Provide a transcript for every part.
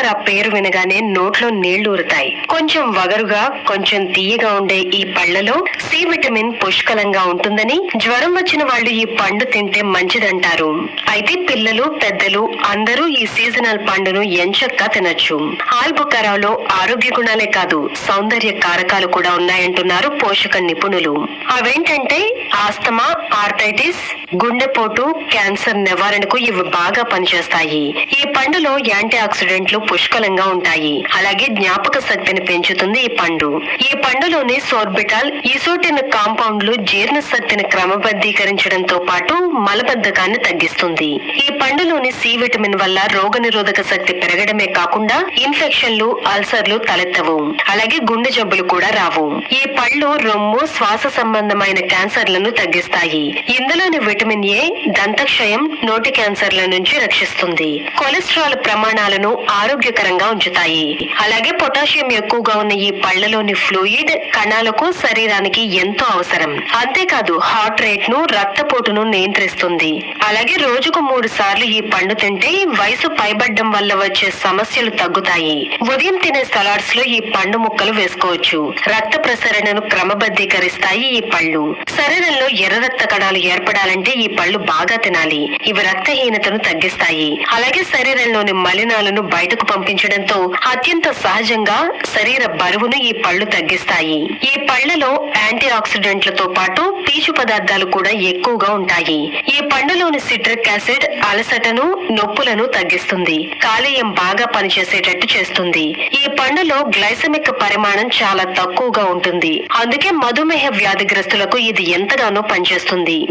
ఆల్బుకర పేరు వినగానే నోట్లో నీళ్ళు ఊరుతాయి కొంచెం వగరుగా కొంచెం తీయగా ఉండే ఈ పళ్ళలో సి విటమిన్ పుష్కలంగా ఉంటుందని జ్వరం వచ్చిన వాళ్ళు ఈ పండు తింటే మంచిదంటారు. అయితే పిల్లలు పెద్దలు అందరూ ఈ సీజనల్ పండును ఎంచక్కా తినొచ్చు. ఆల్బుకరాలో ఆరోగ్య గుణాలే కాదు సౌందర్య కారకాలు కూడా ఉన్నాయంటున్నారు పోషక నిపుణులు. అవేంటంటే ఆస్తమా ఆర్థైటిస్ గుండెపోటు క్యాన్సర్ నివారణకు ఇవి బాగా పనిచేస్తాయి. ఈ పండులో యాంటీ ఆక్సిడెంట్లు పుష్కలంగా ఉంటాయి. అలాగే జ్ఞాపక శక్తిని పెంచుతుంది ఈ పండు. ఈ పండులోని సోర్బిటాల్ ఇసోటిన్ కాంపౌండ్లు జీర్ణ శక్తిని క్రమబద్ధీకరించడంతో పాటు మలబద్ధకాన్ని తగ్గిస్తుంది. ఈ పండులోని సి విటమిన్ వల్ల రోగనిరోధక శక్తి పెరగడమే కాకుండా ఇన్ఫెక్షన్లు అల్సర్లు తలెత్తవు. అలాగే గుండె జబ్బులు కూడా రావు. ఈ పళ్ళు రొమ్ము శ్వాస సంబంధమైన క్యాన్సర్లను తగ్గిస్తాయి. ఇందులోని విటమిన్ ఏ దంతక్షయం నోటి క్యాన్సర్ల నుంచి రక్షిస్తుంది. కొలెస్ట్రాల్ ప్రమాణాలను ఆరోగ్యకరంగా ఉంచుతాయి. అలాగే పొటాషియం ఎక్కువగా ఉన్న ఈ పళ్ళలోని ఫ్లూయిడ్ కణాలకు శరీరానికి ఎంతో అవసరం. అంతేకాదు హార్ట్ రేట్ను రక్తపోటును నియంత్రిస్తుంది. అలాగే రోజుకు మూడు సార్లు ఈ పండు తింటే వయసు పైబడ్డం వల్ల వచ్చే సమస్యలు తగ్గుతాయి. ఉదయం తినే సలాడ్స్లో ఈ పండు ముక్కలు వేసుకోవచ్చు. రక్త ప్రసరణను క్రమబద్ధీకరిస్తాయి ఈ పళ్ళు. శరీరంలో ఎర్ర రక్త కణాలు ఏర్పడాలంటే ఈ పళ్ళు బాగా తినాలి. ఇవి రక్తహీనతను తగ్గిస్తాయి. అలాగే శరీరంలోని మలినాలను బయటకు పంపించడంతో అత్యంత సహజంగా శరీర బరువును ఈ పళ్ళు తగ్గిస్తాయి. ఈ పళ్ళలో యాంటీ ఆక్సిడెంట్లతో పాటు పీచు పదార్థాలు కూడా ఎక్కువగా ఉంటాయి. ఈ పండులోని సిట్రిక్ యాసిడ్ అలసటను నొప్పులను తగ్గిస్తుంది. కాలేయం బాగా పనిచేసేటట్టు చేస్తుంది. ఈ పండులో గ్లైసమిక్ పరిమాణం చాలా తక్కువగా ఉంటుంది. అందుకే మధుమేహ వ్యాధిగ్రస్తులకు ఇది ఎంతగానో పనిచేస్తుంది.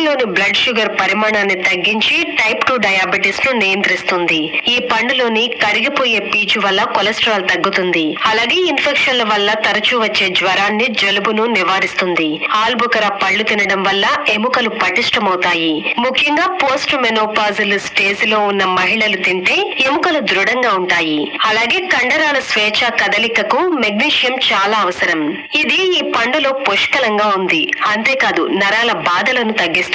శరీరంలోని బ్లడ్ షుగర్ పరిమాణాన్ని తగ్గించి టైప్ టూ డయాబెటిస్ను నియంత్రిస్తుంది. ఈ పండులోని కరిగిపోయే పీచు వల్ల కొలెస్ట్రాల్ తగ్గుతుంది. అలాగే ఇన్ఫెక్షన్ల వల్ల తరచూ వచ్చే జ్వరాన్ని జలుబును నివారిస్తుంది. ఆల్బుకర పళ్ళు తినడం వల్ల ఎముకలు పటిష్టమవుతాయి. ముఖ్యంగా పోస్ట్ మెనోపాజల్ స్టేజ్లో ఉన్న మహిళలు తింటే ఎముకలు దృఢంగా ఉంటాయి. అలాగే కండరాల స్వేచ్ఛ కదలికకు మెగ్నీషియం చాలా అవసరం. ఇది ఈ పండులో పుష్కలంగా ఉంది. అంతేకాదు నరాల బాధలను తగ్గిస్తుంది.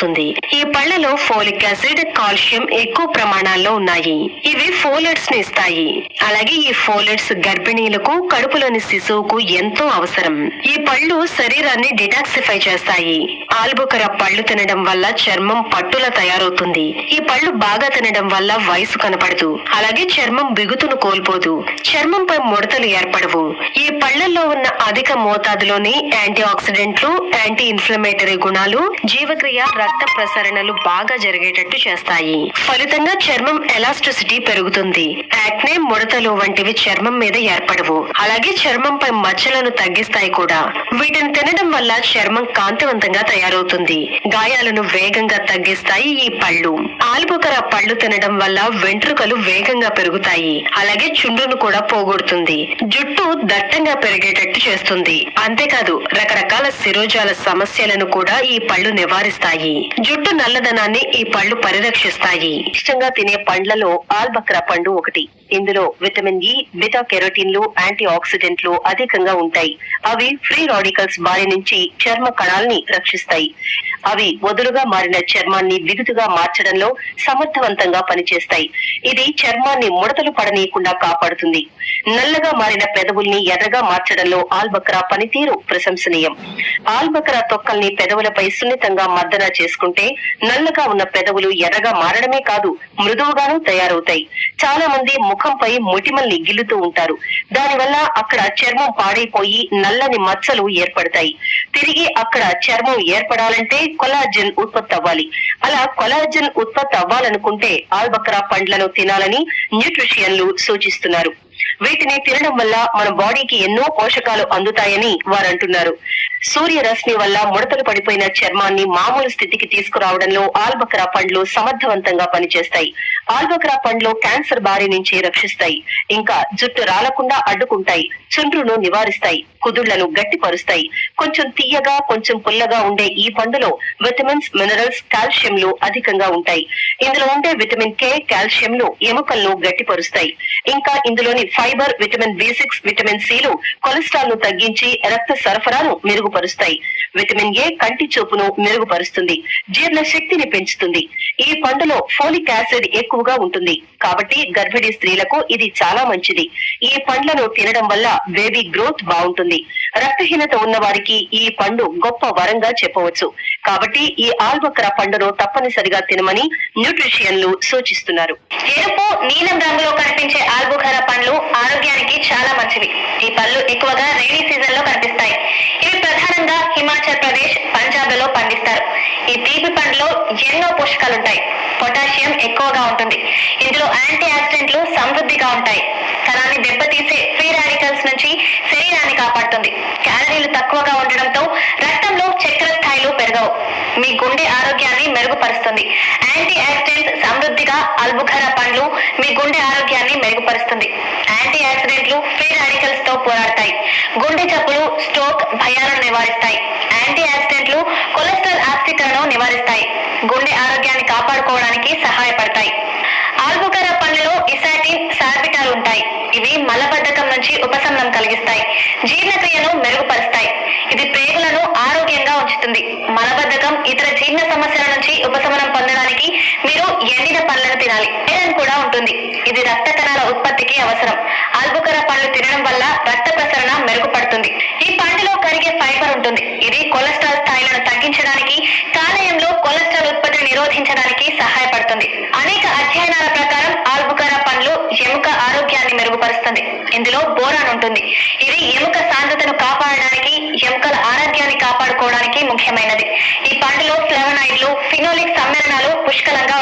ఈ పళ్ళలో ఫోలిక్ యాసిడ్ కాల్షియం ఎక్కువ ప్రమాణాల్లో ఉన్నాయి. ఇవి ఫోలెట్స్ని ఇస్తాయి. అలాగే ఈ ఫోలెట్స్ గర్భిణీలకు కడుపులోని శిశువుకు ఎంతో అవసరం. ఈ పళ్ళు శరీరాన్ని డిటాక్సిఫై చేస్తాయి. ఆల్బుకర పళ్ళు తినడం వల్ల చర్మం పట్టుల తయారవుతుంది. ఈ పళ్ళు బాగా తినడం వల్ల వయసు కనపడదు. అలాగే చర్మం బిగుతును కోల్పోదు. చర్మంపై ముడతలు ఏర్పడవు. ఈ పళ్ళల్లో ఉన్న అధిక మోతాదులోని యాంటీ ఆక్సిడెంట్లు యాంటీ ఇన్ఫ్లమేటరీ గుణాలు జీవక్రియ రక్త ప్రసరణలు బాగా జరిగేటట్టు చేస్తాయి. ఫలితంగా చర్మం ఎలాస్టిసిటీ పెరుగుతుంది. యాక్నే ముడతలు వంటివి చర్మం మీద ఏర్పడవు. అలాగే చర్మంపై మచ్చలను తగ్గిస్తాయి కూడా. వీటిని తినడం వల్ల చర్మం కాంతివంతంగా తయారవుతుంది. గాయాలను వేగంగా తగ్గిస్తాయి ఈ పళ్ళు. ఆల్బుకర పళ్ళు తినడం వల్ల వెంట్రుకలు వేగంగా పెరుగుతాయి. అలాగే చుండ్రును కూడా పోగొడుతుంది. జుట్టు దట్టంగా పెరిగేటట్టు చేస్తుంది. అంతేకాదు రకరకాల శిరోజాల సమస్యలను కూడా ఈ పళ్ళు నివారిస్తాయి. జుట్టు నల్లదనాన్ని ఈ పళ్ళు పరిరక్షిస్తాయి. ఇష్టంగా తినే పండ్లలో ఆల్బక్రా పండు ఒకటి. ఇందులో విటమిన్ e, ఇ బిటా కెరోటిన్లు యాంటీ ఆక్సిడెంట్లు అధికంగా ఉంటాయి. అవి ఫ్రీ రాడికల్స్ బారి నుంచి చర్మ కణాల్ని రక్షిస్తాయి. అవి వదులుగా మారిన చర్మాన్ని బిగుతుగా మార్చడంలో సమర్థవంతంగా పనిచేస్తాయి. ఇది చర్మాన్ని ముడతలు పడనీయకుండా కాపాడుతుంది. నల్లగా మారిన పెదవుల్ని ఎర్రగా మార్చడంలో ఆల్బక్రా పనితీరు ప్రశంసనీయం. ఆల్బక్రా తొక్కల్ని పెదవులపై సున్నితంగా మద్దన చేసుకుంటే నల్లగా ఉన్న పెదవులు ఎర్రగా మారడమే కాదు మృదువుగాను తయారవుతాయి. చాలా మంది ముఖంపై మొటిమల్ని గిల్లుతూ ఉంటారు. దానివల్ల అక్కడ చర్మం పాడైపోయి నల్లని మచ్చలు ఏర్పడతాయి. తిరిగి అక్కడ చర్మం ఏర్పడాలంటే కొలాజన్ ఉత్పత్తి అవ్వాలి. అలా కొలాజన్ ఉత్పత్తి అవ్వాలనుకుంటే ఆల్బక్రా పండ్లను తినాలని న్యూట్రిషియన్లు సూచిస్తున్నారు. వీటిని తినడం వల్ల మన బాడీకి ఎన్నో పోషకాలు అందుతాయని వారు అంటున్నారు సూర్యరశ్మి వల్ల ముడతలు పడిపోయిన చర్మాన్ని మామూలు స్థితికి తీసుకురావడంలో ఆల్బక్రా పండ్లు సమర్థవంతంగా పనిచేస్తాయి. ఆల్బక్రా పండ్లు క్యాన్సర్ బారి నుంచి రక్షిస్తాయి. ఇంకా జుట్టు రాలకుండా అడ్డుకుంటాయి. చుండ్రును నివారిస్తాయి కుదుళ్ళను గట్టిపరుస్తాయి. కొంచెం తీయగా కొంచెం పుల్లగా ఉండే ఈ పండులో విటమిన్స్ మినరల్స్ కాల్షియంలు అధికంగా ఉంటాయి. ఇందులో ఉండే విటమిన్ కే కాల్షియంలు ఎముకలను గట్టిపరుస్తాయి. ఇంకా ఇందులోని fibre vitamin B six vitamin సిలు కొలెస్ట్రాల్ను తగ్గించి రక్త సరఫరాను మెరుగుపరుస్తాయి. విటమిన్ ఏ కంటి చూపును మెరుగుపరుస్తుంది జీర్ణ శక్తిని పెంచుతుంది. ఈ పండులో ఫోలిక్ యాసిడ్ ఎక్కువగా ఉంటుంది. కాబట్టి గర్భిణీ స్త్రీలకు ఇది చాలా మంచిది. ఈ పండ్లను తినడం వల్ల బేబీ గ్రోత్ బాగుంటుంది. రక్తహీనత ఉన్న వారికి ఈ పండు గొప్ప వరంగా చెప్పవచ్చు. కాబట్టి ఈ ఆల్బక్రా పండును తప్పనిసరిగా తినమని న్యూట్రిషియన్లు సూచిస్తున్నారు. ఎరుపు నీలం లలో ఈ తీపి పండ్లో ఎన్నో పోషకాలుంటాయి. పొటాషియం ఎక్కువగా ఉంటుంది. ఇందులో యాంటీ ఆక్సిడెంట్లు సమృద్ధిగా ఉంటాయి. కణాన్ని దెబ్బతీసే ఫ్రీ రాడికల్స్ నుంచి శరీరాన్ని కాపాడుతుంది. క్యాలరీలు తక్కువగా ఉండడంతో రక్తంలో చక్కెర స్థాయిలు పెరగవు. మీ గుండె ఆరోగ్యాన్ని మెరుగుపరుస్తుంది. యాంటీ ఆక్సిడెంట్స్ సమృద్ధిగా అల్బుఖరా పండ్లు మీ గుండె ఆరోగ్యాన్ని మెరుగుపరుస్తుంది. యాంటీ ఆక్సిడెంట్లు ఫ్రీ రాడికల్స్తో పోరాడతాయి. గుండె జబ్బులు స్ట్రోక్ భయాలను నివారిస్తాయి. యాంటీ ఆక్సిడెంట్లు కొలెస్ట్రాల్ ఆక్సీకరణను నివారిస్తాయి గుండె ఆరోగ్యాన్ని కాపాడుకోవడానికి సహాయపడతాయి. ఆల్బుకర పండ్లలో ఇసాటిన్ సార్బిటాల్ ఉంటాయి ఇవి మలబద్ధకం నుంచి ఉపశమనం కలిగిస్తాయి. జీర్ణక్రియను మెరుగుపరుస్తాయి. ఇది ప్రేగులను ఆరోగ్యంగా ఉంచుతుంది. మలబద్ధకం ఇతర జీర్ణ సమస్యల నుంచి ఉపశమనం పొందడానికి మీరు ఎండిన పళ్ళను తినాలి. ఐరన్ కూడా ఉంటుంది. ఇది రక్త కణాల ఉత్పత్తికి అవసరం. ఆల్బుకర పండ్లు తినడం వల్ల రక్త ప్రసరణ మెరుగుపడుతుంది ఈ పండులో కరిగే ఫైబర్ ఉంటుంది ఇది కొలెస్ట్రాల్ స్థాయిలను తగ్గించడానికి కాలేయంలో కొలెస్ట్రాల్ ఉత్పత్తిని సహాయపడుతుంది. అనేక అధ్యయనాల ప్రకారం ఆల్బుకారా పండ్లు ఎముక ఆరోగ్యాన్ని మెరుగుపరుస్తుంది. ఇందులో బోరాన్ ఉంటుంది. ఇది ఎముక సాంద్రతను కాపాడడానికి ఎముకల ఆరోగ్యాన్ని కాపాడుకోవడానికి ముఖ్యమైనది. ఈ పండులో ఫ్లెవనాయిడ్లు ఫినోలిక్ సమ్మేళనాలు పుష్కలంగా